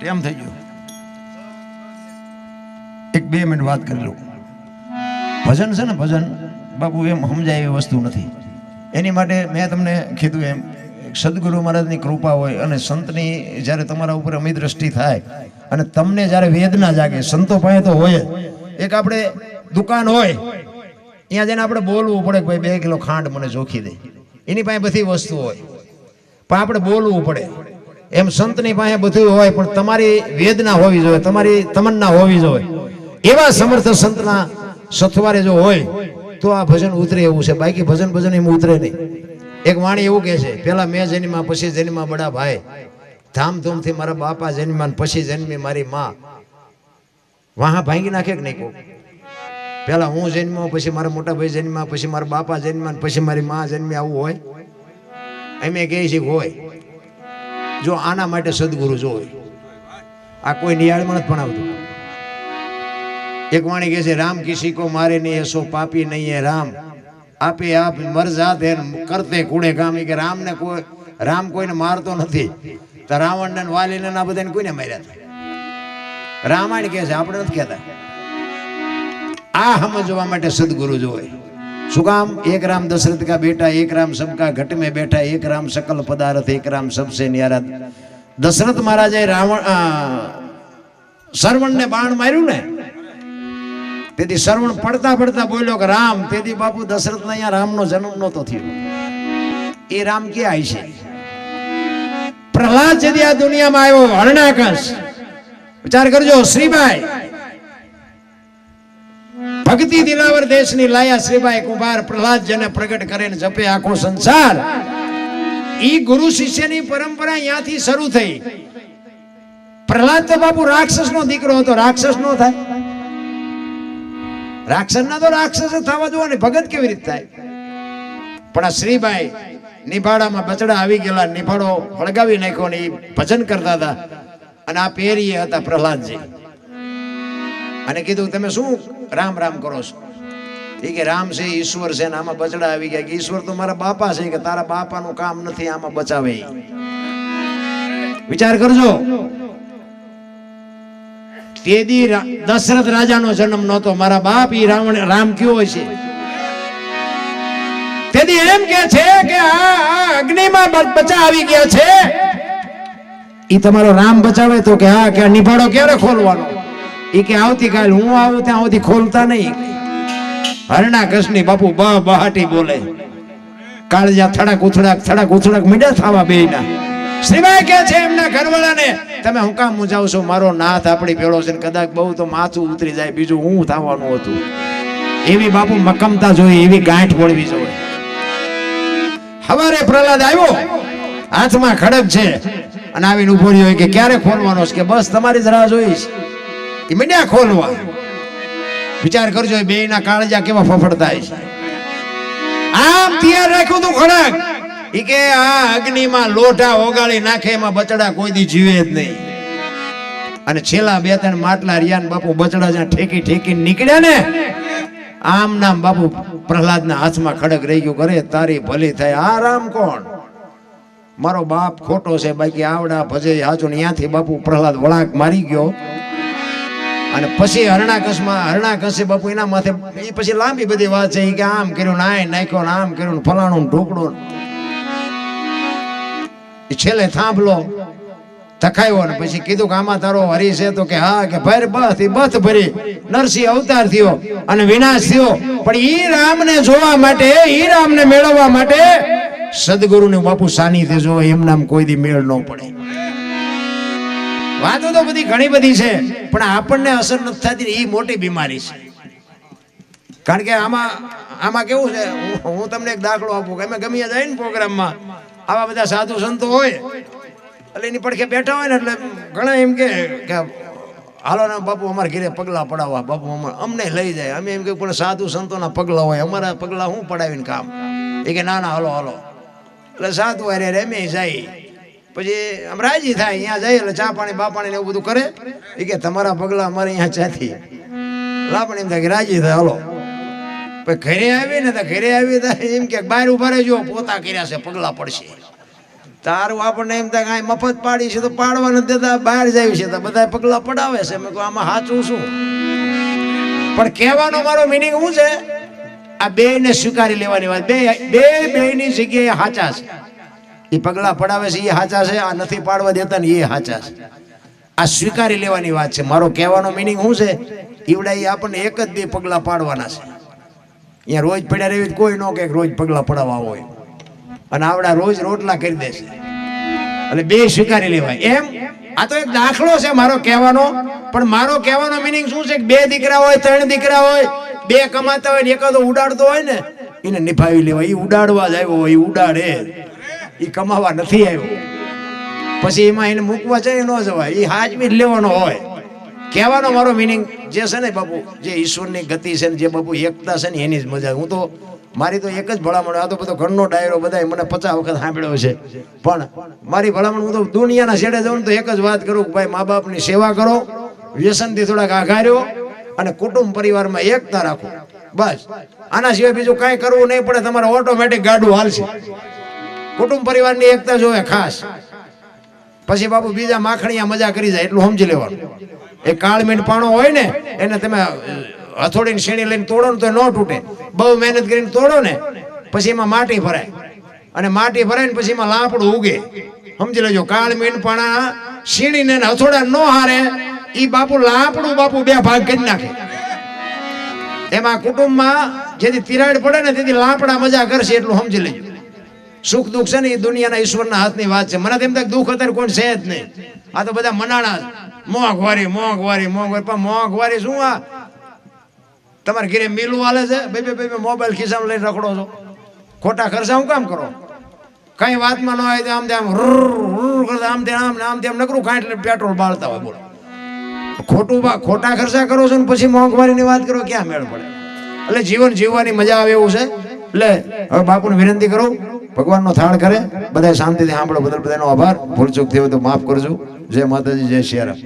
ટેમ થઈ ગયો. એક બે મિનિટ વાત કરી લઉં ભજન છે ને ભજન, બાપુ, એમ સમજાય એવી વસ્તુ નથી. એની માટે મેં તમને કીધું એમ, સદગુરુ મહારાજની કૃપા હોય અને સંતની જ્યારે તમારા ઉપર અમી દ્રષ્ટિ થાય અને તમને જ્યારે વેદના જાગે, સંતો પાસે તો હોય એક આપણે દુકાન હોય, ત્યાં જઈને આપણે બોલવું પડે કે ભાઈ બે કિલો ખાંડ મને જોખી દે. એની પાસે બધી વસ્તુ હોય. પણ આપણે બોલવું પડે. એમ સંતની પાસે બધું હોય, પણ તમારી વેદના હોવી જોઈએ, તમારી તમન્ના હોવી જોઈએ. એવા સમર્થ સંતના સથવારે જો હોય, તો આ ભજન ઉતરે એવું છે. બાકી ભજન ભજન એમ ઉતરે નહીં. એક વાણી એવું કહે છે, પેલા મેં જન્મા પછી જન્મા બડા ભાઈ. ધામધૂમથી મારા બાપા જન્મ્યા પછી જન્મી મારી માં. વાહા ભાંગી નાખે કે નહીં કહું પેલા હું જન્મ્યો, પછી મારા મોટા ભાઈ જન્મ્યા, પછી મારા બાપા જન્મ્યા પછી મારી માં જન્મી, આવું હોય? અમે કહે છે હોય. જો આના માટે સદગુરુ જો આ કોઈ નિયાળમાં નથી ભણાવતું. એક વાણી કહે છે, રામ કિસી કો મારે નહીં, એસો પાપી નહીં એ રામ. આપે આપ મરજાત કરતે કુડે કામ કે રામને કોઈ રામ કોઈને મારતો નથી. તો રાવણને વાલીને આ બધાને કોઈને માર્યા હતા રામાયણ કહે છે, આપણે નથી કહેતા. આ સમજવા માટે સદગુરુ જોવે. શું કામ એક રામ દશરથ કા બેટા, એક રામ સબકા ઘટ મેં બેઠા, એક રામ સકલ પદાર્થ, એક રામ સબસે ન્યારા દશરથ મહારાજે રાવણ શ્રવણને બાણ માર્યું ને? તેથી શ્રવણ પડતા પડતા બોલ્યો કે, રામ, તેથી બાપુ દશરથને અહીંયા રામનો જન્મ નહોતો થયો. એ રામ ક્યાં આવી છે પ્રહલાદ જેથી આ દુનિયામાં આવ્યો હરણાકશ વિચાર કરજો શ્રીભાઈ ભક્તિ દિલાવર દેશની લાયા શ્રીભાઈ કુંભાર પ્રહલાદ જેને પ્રગટ કરે ને જપે આખો સંસાર. ઈ ગુરુ શિષ્યની પરંપરા અહીંયાથી શરૂ થઈ. પ્રહલાદ તો બાપુ રાક્ષસ નો દીકરો હતો, રાક્ષસ નો થાય. રાક્ષસ ના તો રાક્ષસ થવા જોવો ને ભગત કેવી રીતે થાય? પણ આ શ્રીભાઈ નિભાડામાં બચડા આવી ગયેલા, નિભાડો હળગાવી નાખ્યો ને એ ભજન કરતા હતા. અને આ પહેરીએ હતા પ્રહલાદજી. અને કીધું, તમે શું રામ રામ કરો છો. એ કે રામ છે, ઈશ્વર છે ને આમાં બચડા આવી ગયા કે ઈશ્વર તો મારા બાપા છે કે તારા બાપાનું કામ નથી, આમાં બચાવે. વિચાર કરજો. તે દી રા- દશરથ રાજાનો જન્મ નહોતો, મારા બાપ ઈ રાવણ, રામ કયો છે? તેથી એમ કે છે કે આ અગ્નિમાં બચા આવી ગયા છે. ઈ તમારો રામ બચાવે તો કે હા, કે નિભાડો ક્યારે ખોલવાનો? ઈ કે આવતીકાલ હું આવું ત્યાં સુધી ખોલતા નહીં. હરણા કૃષ્ણી બાપુ બા બહાટી બોલે. કાળજા થડાક ઉથડાક થડાક ઉથડાક મીડા થવા બેયના. સિવાય કે છે એમના ઘરવાળાને, તમે હું કામ મુંજાવ છો? મારો નાથ આપણી ભેળો છે કદાચ બહુ તો માથું ઉતરી જાય, બીજું હું થવાનું હતું. એવી બાપુ મકમતા જોઈએ એવી ગાંઠ વળવી જોઈએ હવારે પ્રહલાદ આવ્યો. હાથમાં ખડક છે. અને આવીને ઊભો રહ્યો કે ક્યારે ખોલવાનો છે? કે બસ તમારી જ રાહ જોઈશ. એ મંડ્યા ખોલવા. વિચાર કરજો બે ના કાળજા કેવા ફફડતા છે. આમ તૈયાર રાખ્યું તું ખડક. એ કે આ અગ્નિમાં લોઢા ઓગાળી નાખે, એમાં બચડા કોઈ દી જીવે જ નહીં. અને છેલ્લા બે ત્રણ માટલા રિયાન બાપુ બચડા જ્યાં ઠેકી ઠેકી નીકળ્યા ને, આમ નામ બાપુ પ્રહલાદના હાથમાં ખડક રહી ગયું કરે તારી ભલી થાય. આ રામ કોણ? મારો બાપ ખોટો છે. બાકી આવડા ભજે ને ત્યાંથી બાપુ પ્રહલાદ વળાંક મારી ગયો. અને પછી હરણાકશમાં હરણાકશે બાપુ એના માથે પછી લાંબી બધી વાત છે કે આમ કર્યું, નાય નાખ્યો ને આમ કર્યું ને ફલાણું ને ને. ઈ છેલ્લે થાંભલો તખાયો ને પછી કીધું કે આમાં તારો હરી છે તો કે હા, કે ભર બસ, એ બથ ભરી. નરસિંહ અવતાર થયો અને વિનાશ થયો. પણ ઈ રામને જોવા માટે, ઈ રામને મેળવવા માટે સદગુરુને બાપુ સાનિધ્ય જો એમ નામ કોઈ દી મેળ ન પડે. વાતો તો બધી ઘણી બધી છે, પણ આપણને અસર નથી થતી એ મોટી બીમારી છે. કારણ કે આમાં આમાં કેવું છે, હું- તમને એક દાખલો આપું કે અમે ગમે જાય ને પ્રોગ્રામમાં, આવા બધા સાધુ સંતો હોય, એટલે એની પડખે બેઠા હોય ને એટલે ઘણા એમ કે હાલો ના બાપુ અમારા ઘરે પગલા પડાવવા, બાપુ અમારે અમને લઈ જાય. અમે એમ કે પણ સાધુ સંતોના પગલા હોય, અમારા પગલા હું પડાવીને કામ એ કે ના ના, હાલો હાલો. એટલે સાધુ અરે રેમે જાય. પછી આમ રાજી થાય, અહીંયા જાય એટલે ચા પાણી, બા પાણી એવું બધું કરે. એ કે તમારા પગલા અમારે અહીંયા ચાથી. લાપણ એમ થાય કે રાજી થાય, હલો. પછી ઘરે આવી ને તો ઘરે આવી તો એમ કે બહાર ઊભા રહેજો, પોતા કર્યા છે, પગલા પડશે. તારું આપણને એમ થાય કાંઈ મફત પાડી છે તો પાડવા નથી દેતા, બહાર જાય છે તો બધા પગલા પડાવે છે. મેં કહું, આમાં સાચું શું? પણ કહેવાનો મારો મિનિંગ શું છે? આ બે ને સ્વીકારી લેવાની વાત. બે બે બે ની જગ્યાએ સાચા છે. એ પગલા પડાવે છે એ સાચા છે, આ નથી પાડવા દેતા ને એ સાચા છે. આ સ્વીકારી લેવાની વાત છે. મારો કહેવાનો મિનિંગ શું છે? ઈવડા એ આપણને એક જ બે પગલા પાડવાના છે. અહીંયા રોજ પડ્યા રહેવી કોઈ ન કે રોજ પગલા પડાવવા હોય. અને આવડા રોજ રોટલા કરી દેશે એટલે બે સ્વીકારી લેવાય. એમ? આ તો એક દાખલો છે મારો કહેવાનો. પણ મારો કહેવાનો મિનિંગ શું છે? કે બે દીકરા હોય, ત્રણ દીકરા હોય, બે કમાતા હોય ને એકાદો ઉડાડતો હોય ને, એને નિભાવી લેવાય. એ ઉડાડવા જ આવ્યો હોય એ ઉડાડે એ કમાવા નથી આવ્યો. પછી એમાં એને મૂકવા જાય ન જવાય એ હાજમી લેવાનો હોય. કહેવાનો મારો મિનિંગ જે છે ને બાપુ, જે ઈશ્વરની ગતિ છે ને જે બાપુ એકતા છે ને એની જ મજા. હું તો, મારી તો એક જ ભલામણ, આ તો બધો ઘરનો ડાયરો બધા મને પચાસ વખત સાંભળ્યો છે. પણ મારી ભલામણ, હું તો દુનિયાના છેડે જાઉં તો એક જ વાત કરું ભાઈ મા બાપની સેવા કરો, વ્યસનથી થોડાક આઘાર્યો અને કુટુંબ પરિવારમાં એકતા રાખો. બસ. આના સિવાય બીજું કાંઈ કરવું નહીં પડે, તમારે ઓટોમેટિક ગાડું હાલશે. કુટુંબ પરિવારની એકતા જોવે, ખાસ. પછી બાપુ બીજા માખણીયા મજા કરી જાય, એટલું સમજી લેવાનું. એ કાળ મીંડ પાણો હોય ને, એને તમે હથોડીને શેણી લઈને તોડો ને તો ન તૂટે. બહુ મહેનત કરીને તોડો ને, પછી એમાં માટી ભરાય. અને માટી ભરાય ને પછી એમાં લાપડું ઉગે. સમજી લેજો, કાળ મીંડ પાણા શીણીને હથોડા ન હારે એ બાપુ લાપડું બાપુ બે ભાગ કરી નાખે. એમાં કુટુંબમાં જેથી તિરાડ પડે ને, તેથી લાપડા મજા કરશે, એટલું સમજી લેજો. સુખ દુઃખ છે ને એ દુનિયાના ઈશ્વરના હાથની વાત છે. મને તેમ થાય દુઃખ અત્યારે કોઈ છે જ નહીં. આ તો બધા મનાણા મોંઘવારી મોંઘવારી મોંઘવારી. પણ મોંઘવારી શું આ? તમારે ઘરે મિલું હાલે છે? ભાઈ ભાઈ મોબાઈલ ખિસ્સામાં લઈને રખડો છો. ખોટા ખર્ચા હું કામ કરો? કઈ વાતમાં ન આવે તો આમ તેમ કરતા આમ તેમ, આમ આમ તેમ નકરું કાંઈ એટલે પેટ્રોલ બાળતા હોય, બોલો. ખોટું ખોટા ખર્ચા કરો છો ને પછી મોંઘવારીની વાત કરો, ક્યાં મેળ પડે? એટલે જીવન જીવવાની મજા આવે એવું છે? એટલે હવે બાપુને વિનંતી કરું. ભગવાનનો થાળ કરે બધા શાંતિથી સાંભળો બદલ બધાનો આભાર. ભૂલ ચૂક થઈ હોય તો માફ કરજો. જય માતાજી, જય શિયારામ.